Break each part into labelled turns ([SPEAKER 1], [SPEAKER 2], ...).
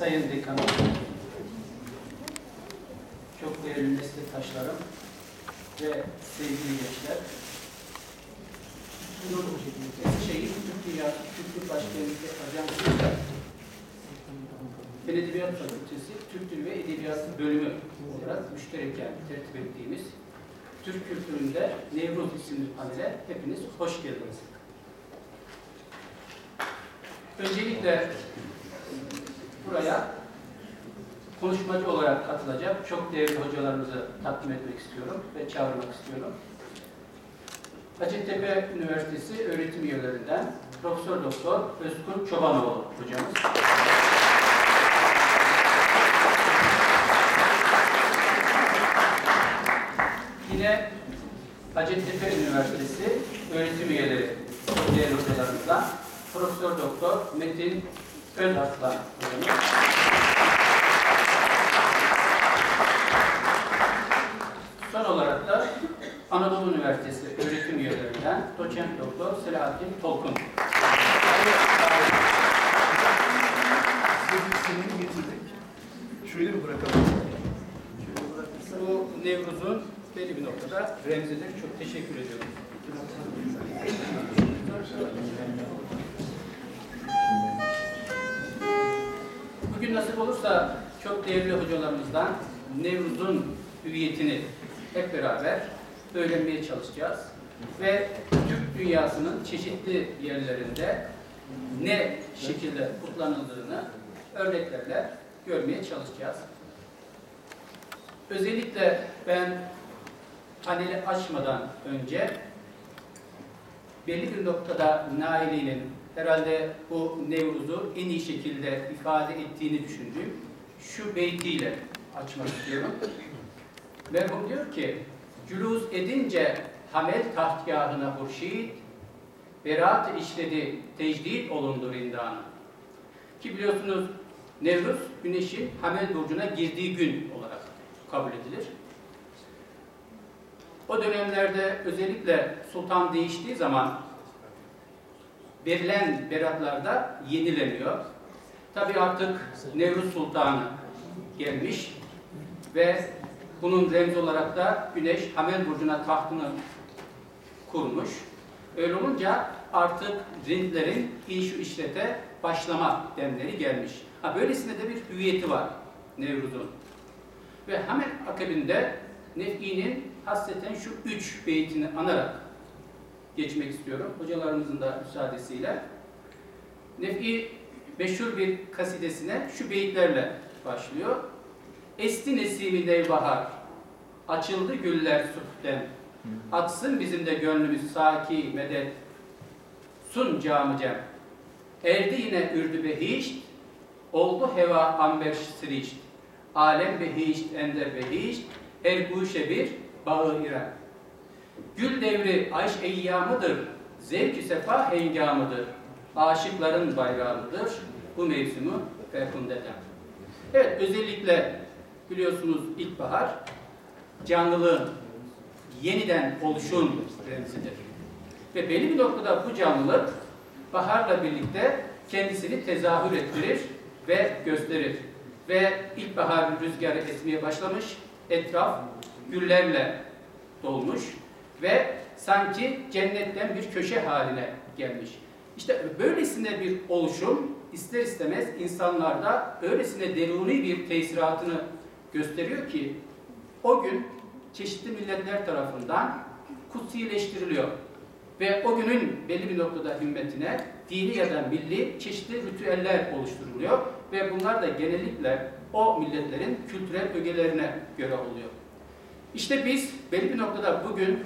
[SPEAKER 1] Sayın Dekanım, çok değerli meslektaşlarım ve sevgili gençler, Eskişehir Türk Dünya Kültür Başkenti Ajansı'nda Edebiyat Fakültesi Türk Dili ve Edebiyatı bölümü olarak müştereken tertip ettiğimiz Türk kültüründe Nevruz isimli panele hepiniz hoş geldiniz. Öncelikle buraya konuşmacı olarak katılacak çok değerli hocalarımızı takdim etmek istiyorum ve çağırmak istiyorum. Hacettepe Üniversitesi öğretim üyelerinden Profesör Doktor Özgür Çobanoğlu hocamız. Yine Hacettepe Üniversitesi öğretim üyeleri değerli hocalarımızdan Profesör Doktor Metin Özarslan hocamız. Son olarak da Anadolu Üniversitesi öğretim üyelerinden Doçent Doktor Selahattin Tolkun.
[SPEAKER 2] Sevgisini getirdik. Şöyle mi bırakalım?
[SPEAKER 1] Bu Nevruz'un belli bir noktada remzidir. Çok teşekkür ediyorum. Olursa çok değerli hocalarımızdan Nevruz'un hüviyetini hep beraber öğrenmeye çalışacağız. Ve Türk dünyasının çeşitli yerlerinde ne şekilde kutlanıldığını örneklerle görmeye çalışacağız. Özellikle ben paneli açmadan önce belli bir noktada Naili'nin herhalde bu Nevruz'u en iyi şekilde ifade ettiğini düşündüğüm şu beytiyle açmak istiyorum. Merhum diyor ki, Cüluz edince hamel tahtgahına hurşit, beraat işledi, tecdid olundu rindanı. Ki biliyorsunuz Nevruz, güneşin hamel burcuna girdiği gün olarak kabul edilir. O dönemlerde özellikle sultan değiştiği zaman verilen beratlarda yenileniyor. Tabi artık Nevruz Sultanı gelmiş ve bunun remzi olarak da Güneş Hamel Burcu'na tahtını kurmuş. Öyle olunca artık rindlerin işu işlete başlama demleri gelmiş. Ha, böylesine de bir hüviyeti var Nevruz'un. Ve hemen akabinde Nef'i'nin hasreten şu üç beytini anarak geçmek istiyorum. Hocalarımızın da müsaadesiyle. Nef'i meşhur bir kasidesine şu beyitlerle başlıyor. Esti nesimi nevbahar, açıldı güller sütten, atsın bizim de gönlümüz saki medet, sun camı cem. Erdi yine ürdü behişt, oldu heva amber sirişt, alem behişt ender behişt, her guşe bir bağı İrem. Gül devri ayş eyyamıdır, zevk-i sefa hengamıdır. Aşıkların bayrağıdır, bu mevsimu ferkundeden. Evet, özellikle biliyorsunuz ilkbahar, canlılığın yeniden oluşun remzidir. Ve belli bir noktada bu canlılık baharla birlikte kendisini tezahür ettirir ve gösterir. Ve ilkbahar rüzgarı esmeye başlamış, etraf güllerle dolmuş ve sanki cennetten bir köşe haline gelmiş. İşte böylesine bir oluşum ister istemez insanlarda öylesine deruni bir tesiratını gösteriyor ki o gün çeşitli milletler tarafından kutsileştiriliyor. Ve o günün belli bir noktada hümmetine dini ya da milli çeşitli ritüeller oluşturuluyor ve bunlar da genellikle o milletlerin kültürel ögelerine göre oluyor. İşte biz belli bir noktada bugün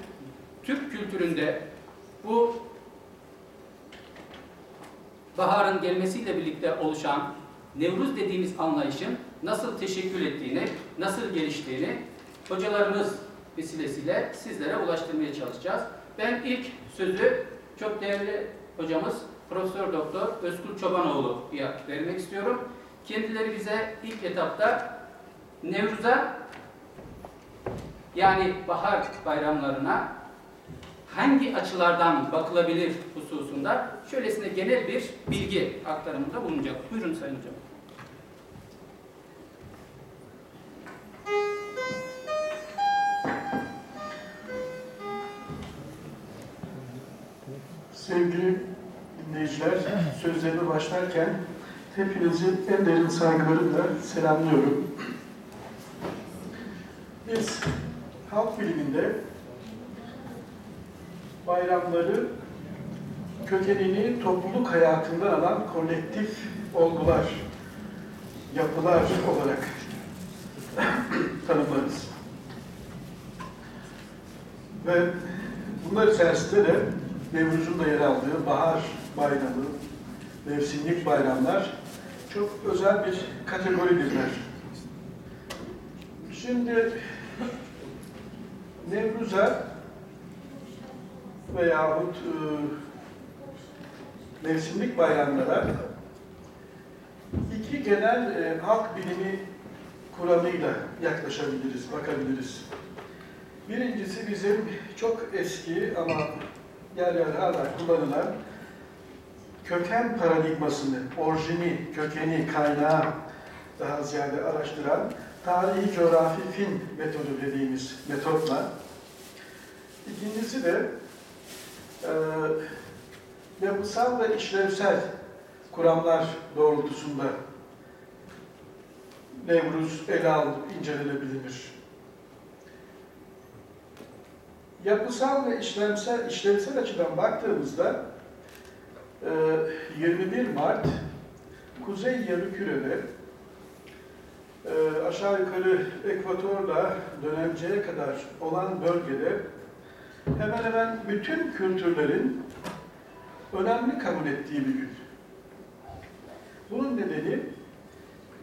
[SPEAKER 1] Türk kültüründe bu baharın gelmesiyle birlikte oluşan Nevruz dediğimiz anlayışın nasıl teşekkül ettiğini, nasıl geliştiğini hocalarımız vesilesiyle sizlere ulaştırmaya çalışacağız. Ben ilk sözü çok değerli hocamız Profesör Doktor Özgür Çobanoğlu'ya vermek istiyorum. Kendileri bize ilk etapta Nevruz'a yani bahar bayramlarına hangi açılardan bakılabilir hususunda şöylesine genel bir bilgi aktarımında bulunacak. Buyurun Sayın Hocam.
[SPEAKER 3] Sevgili dinleyiciler, sözlerime başlarken hepinizi en derin saygılarımla selamlıyorum. Biz halk biliminde bayramları kökenini topluluk hayatından alan kolektif olgular, yapılar olarak tanımlarız. Ve bunlar içerisinde de Nevruz'un da yer aldığı bahar bayramı, mevsimlik bayramlar çok özel bir kategoridirler. Şimdi Nevruz'a veyahut e, mevsimlik bayramlara iki genel e, halk bilimi kuramıyla yaklaşabiliriz, bakabiliriz. Birincisi bizim çok eski ama yer yer hala kullanılan köken paradigmasını, orijini, kökeni, kaynağı daha ziyade araştıran tarihi coğrafi fin metodu dediğimiz metotla. İkincisi de e, yapısal ve işlevsel kuramlar doğrultusunda Nevruz ele alınıp incelenebilir. Yapısal ve işlemsel, işlevsel açıdan baktığımızda e, 21 Mart Kuzey Yarımküre'de e, aşağı yukarı ekvatorla dönemceye kadar olan bölgede hemen hemen bütün kültürlerin önemli kabul ettiği bir gün. Bunun nedeni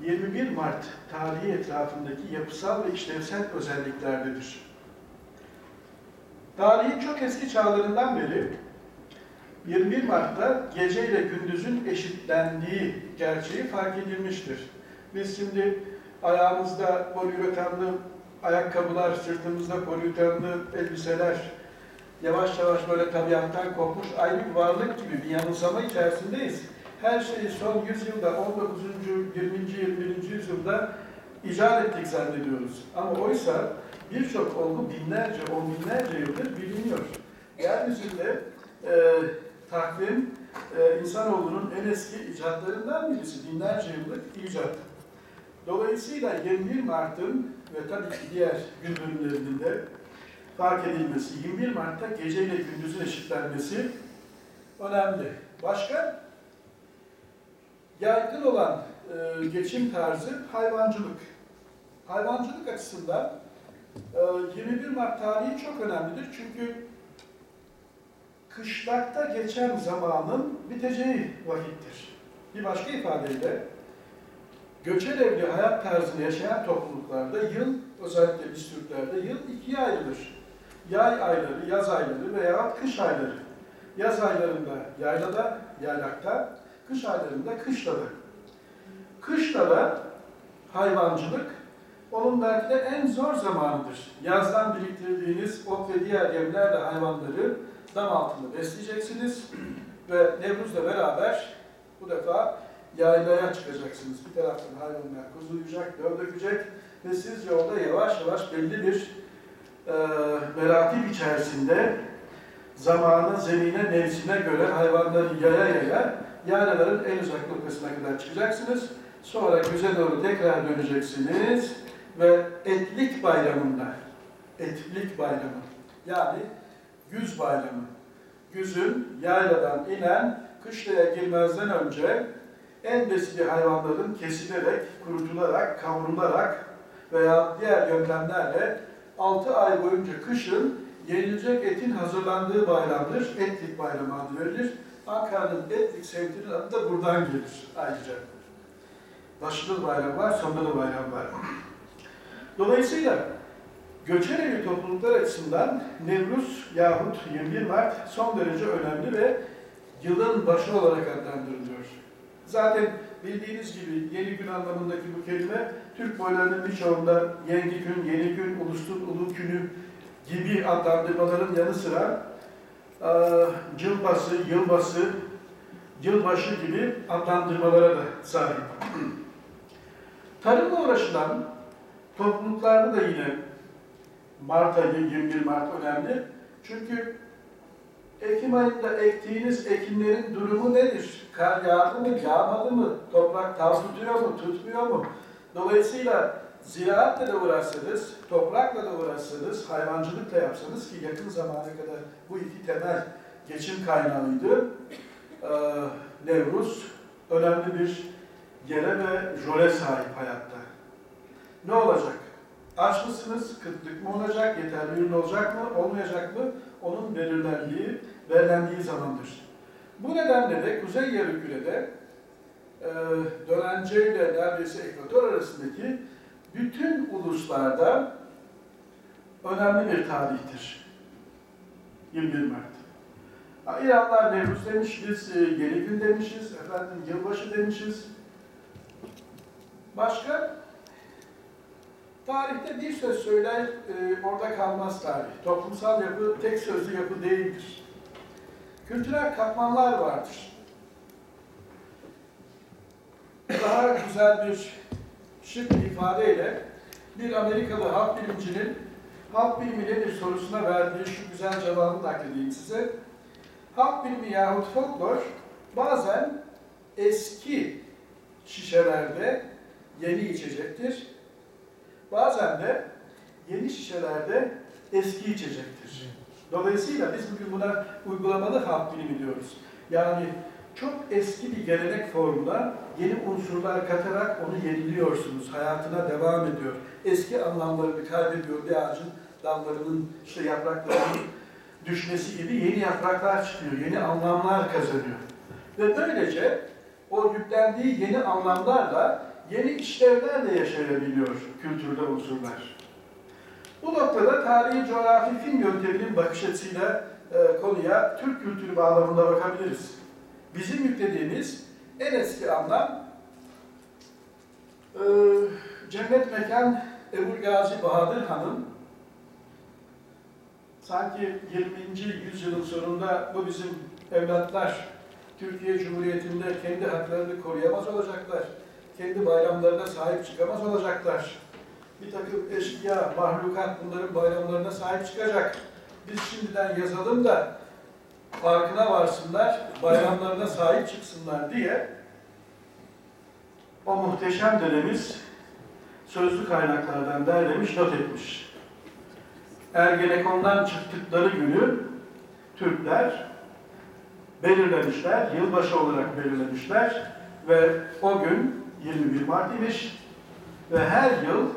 [SPEAKER 3] 21 Mart tarihi etrafındaki yapısal ve işlevsel özelliklerdedir. Tarihin çok eski çağlarından beri 21 Mart'ta gece ile gündüzün eşitlendiği gerçeği fark edilmiştir. Biz şimdi ayağımızda poliüretanlı ayakkabılar, sırtımızda poliüretanlı elbiseler, yavaş yavaş böyle tabiattan kopmuş ayrı bir varlık gibi bir yanılsama içerisindeyiz. Her şeyi son yüzyılda, 19. 20. 21. yüzyılda icat ettik zannediyoruz. Ama oysa birçok olgu binlerce, on binlerce yıldır biliniyor. Yeryüzünde e, takvim e, insanoğlunun en eski icatlarından birisi, binlerce yıllık icat. Dolayısıyla 21 Mart'ın ve tabii ki diğer gün bölümlerinin de fark edilmesi, 21 Mart'ta geceyle gündüzün eşitlenmesi önemli. Başka? Yaygın olan e, geçim tarzı hayvancılık. Hayvancılık açısından e, 21 Mart tarihi çok önemlidir çünkü kışlakta geçen zamanın biteceği vakittir. Bir başka ifadeyle göçer evli hayat tarzını yaşayan topluluklarda yıl, özellikle biz Türklerde yıl ikiye ayrılır. Yay ayları, yaz ayları veya kış ayları. Yaz aylarında yaylada, yaylakta, kış aylarında kışlada. Kışlada hayvancılık onun belki de en zor zamanıdır. Yazdan biriktirdiğiniz ot ve diğer yemlerle hayvanları dam altında besleyeceksiniz ve Nevruz'la beraber bu defa yaylaya çıkacaksınız. Bir taraftan hayvanlar kuzuyacak, döv dökecek ve siz yolda yavaş yavaş belli bir e, meratip içerisinde zamana, zemine, mevsime göre hayvanları yaya yaya yaylaların en uzak noktasına kadar çıkacaksınız. Sonra güze doğru tekrar döneceksiniz ve etlik bayramında, etlik bayramı yani güz bayramı, güzün yayladan inen kışlaya girmezden önce en besili hayvanların kesilerek, kurutularak, kavrularak veya diğer yöntemlerle 6 ay boyunca kışın yenilecek etin hazırlandığı bayramdır. Etlik bayramı adı verilir. Ankara'nın Etlik semtinin adı da buradan gelir ayrıca. Başında da bayram var, sonunda da bayram var. Dolayısıyla göçerevi topluluklar açısından Nevruz yahut 21 Mart son derece önemli ve yılın başı olarak adlandırılıyor. Zaten bildiğiniz gibi yeni gün anlamındaki bu kelime Türk boylarının birçoğunda yengi gün, yeni gün, ulusun, ulu günü gibi adlandırmaların yanı sıra e, cılbası, yılbası, yılbaşı gibi adlandırmalara da sahip. Tarımla uğraşılan topluluklarda da yine Mart ayı 21 Mart önemli. Çünkü Ekim ayında ektiğiniz ekinlerin durumu nedir? Kar yağdı mı, yağmadı mı? Toprak tav tutuyor mu, tutmuyor mu? Dolayısıyla ziraatla da uğraşsanız, toprakla da uğraşsanız, hayvancılıkla yapsanız ki yakın zamana kadar bu iki temel geçim kaynağıydı. Ee, Nevruz önemli bir yere ve role sahip hayatta. Ne olacak? Aç mısınız? Kıtlık mı olacak? Yeterli ürün olacak mı? Olmayacak mı? Onun belirlendiği, belirlendiği zamandır. Bu nedenle de Kuzey Yarımküre'de e, Dönence ile neredeyse Ekvator arasındaki bütün uluslarda önemli bir tarihtir. 21 Mart. İranlar Nevruz demiş, biz e, yeni gün demişiz, efendim yılbaşı demişiz. Başka? Tarihte bir söz söyler, e, orada kalmaz tarih. Toplumsal yapı tek sözlü yapı değildir. Kültürel katmanlar vardır. Daha güzel bir şık ifadeyle bir Amerikalı halk bilimcinin halk bilimi nedir sorusuna verdiği şu güzel cevabı nakledeyim size. Halk bilimi yahut folklor bazen eski şişelerde yeni içecektir. Bazen de yeni şişelerde eski içecektir. Dolayısıyla biz bugün buna uygulamalı halk bilimi diyoruz. Yani çok eski bir gelenek formuna yeni unsurlar katarak onu yeniliyorsunuz. Hayatına devam ediyor. Eski anlamlarını kaybediyor bir ağacın dallarının, işte yapraklarının düşmesi gibi yeni yapraklar çıkıyor, yeni anlamlar kazanıyor. Ve böylece o yüklendiği yeni anlamlarla yeni işlevlerle yaşayabiliyor kültürde unsurlar. Bu noktada tarihi coğrafi film yönteminin bakış açısıyla e, konuya Türk kültürü bağlamında bakabiliriz. Bizim yüklediğimiz en eski anlam e, Cennet Mekan Ebu Gazi Bahadır Han'ın sanki 20. yüzyılın sonunda bu bizim evlatlar Türkiye Cumhuriyeti'nde kendi haklarını koruyamaz olacaklar. Kendi bayramlarına sahip çıkamaz olacaklar. Bir takım eşkıya, mahlukat bunların bayramlarına sahip çıkacak. Biz şimdiden yazalım da farkına varsınlar, bayramlarına sahip çıksınlar diye o muhteşem dönemiz sözlü kaynaklardan derlemiş, not etmiş. Ergenekon'dan çıktıkları günü Türkler belirlemişler, yılbaşı olarak belirlemişler ve o gün 21 Mart imiş ve her yıl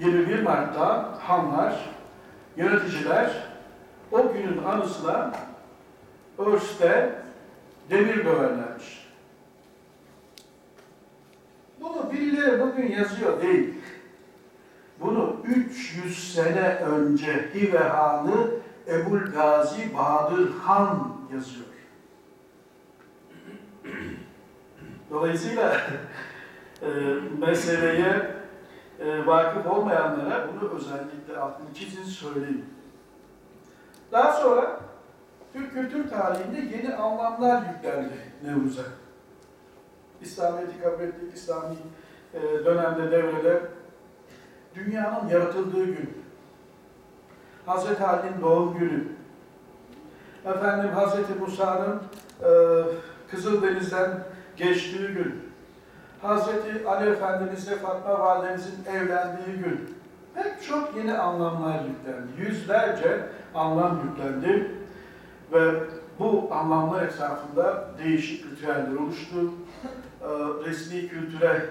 [SPEAKER 3] 21 Mart'ta hanlar, yöneticiler o günün anısına Örste demir döverlermiş. Bunu birileri bugün yazıyor değil. Bunu 300 sene önce Hive Hanı Ebul Gazi Bahadır Han yazıyor. Dolayısıyla e, meseleye e, vakıf olmayanlara bunu özellikle altını çizin söyleyeyim. Daha sonra Türk kültür tarihinde yeni anlamlar yüklendi Nevruz'a. İslamiyet'i kabul ettik, İslami e, dönemde, devrede dünyanın yaratıldığı gün, Hazreti Ali'nin doğum günü, efendim Hazreti Musa'nın e, Kızıldeniz'den geçtiği gün, Hazreti Ali Efendimizle Fatma Validemizin evlendiği gün, pek çok yeni anlamlar yüklendi. Yüzlerce anlam yüklendi ve bu anlamlar etrafında değişik ritüeller oluştu. Ee, resmi kültüre,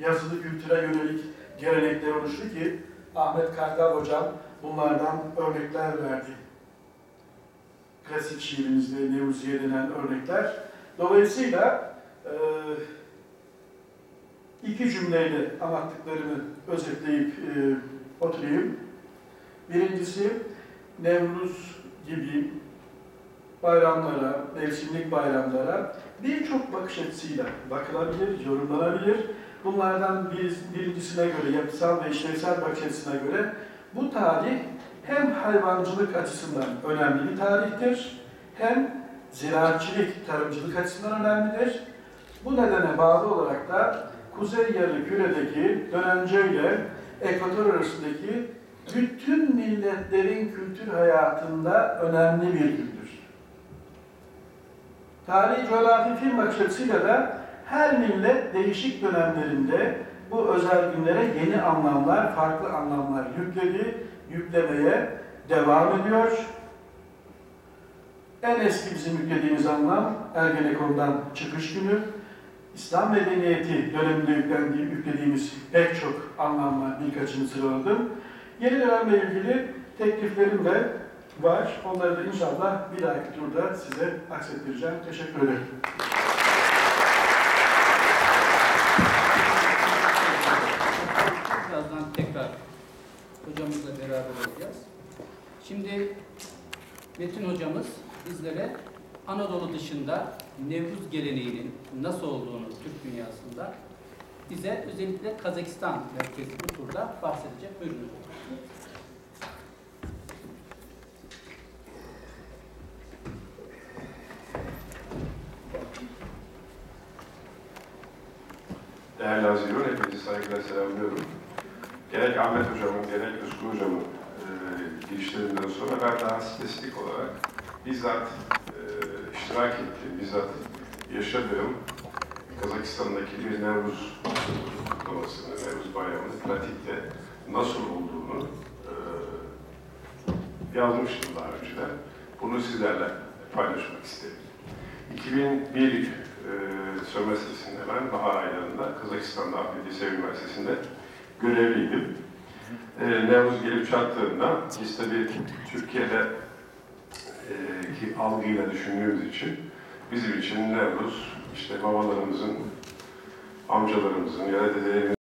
[SPEAKER 3] yazılı kültüre yönelik gelenekler oluştu ki Ahmet Kartal Hocam bunlardan örnekler verdi. Klasik şiirimizde Nevziye denen örnekler. Dolayısıyla e, iki cümleyle anlattıklarımı özetleyip e, oturayım. Birincisi Nevruz gibi bayramlara, mevsimlik bayramlara birçok bakış açısıyla bakılabilir, yorumlanabilir. Bunlardan bir, birincisine göre, yapısal ve işlevsel bakış açısına göre bu tarih hem hayvancılık açısından önemli bir tarihtir, hem ziraatçılık, tarımcılık açısından önemlidir. Bu nedene bağlı olarak da Kuzey Yarı Küre'deki Dönence ile Ekvator arasındaki bütün milletlerin kültür hayatında önemli bir gündür. tarihi coğrafi film açısıyla da her millet değişik dönemlerinde bu özel günlere yeni anlamlar, farklı anlamlar yükledi, yüklemeye devam ediyor. En eski bizim yüklediğimiz anlam Ergenekon'dan çıkış günü. İslam medeniyeti döneminde yüklendiği, yüklediğimiz pek çok anlamlar birkaçını sıraladım. Yeni dönemle ilgili tekliflerim de var. Onları da inşallah bir dahaki turda size aksettireceğim. Teşekkür ederim.
[SPEAKER 1] Birazdan tekrar hocamızla beraber olacağız. Şimdi Metin hocamız bizlere Anadolu dışında Nevruz geleneğinin nasıl olduğunu Türk dünyasında bize özellikle Kazakistan merkezli bu turda bahsedecek. Buyurun.
[SPEAKER 4] Değerli Hazirun, hepinizi saygıyla selamlıyorum. Gerek Ahmet Hocam'ın, gerek Özgür Hocam'ın e, girişlerinden sonra ben daha spesifik olarak bizzat iştirak ettiğim, bizzat yaşadığım Kazakistan'daki bir Nevruz kutlamasını, Nevruz Bayramı'nın pratikte nasıl olduğunu e, yazmıştım daha önceden. Bunu sizlerle paylaşmak istedim. 2001 e, sömestresinde ben bahar aylarında Kazakistan'da Ahmet Yesevi Üniversitesi'nde görevliydim. E, Nevruz gelip çattığında biz tabii Türkiye'de ki algıyla düşündüğümüz için bizim için Nevruz işte babalarımızın, amcalarımızın ya da dedelerimizin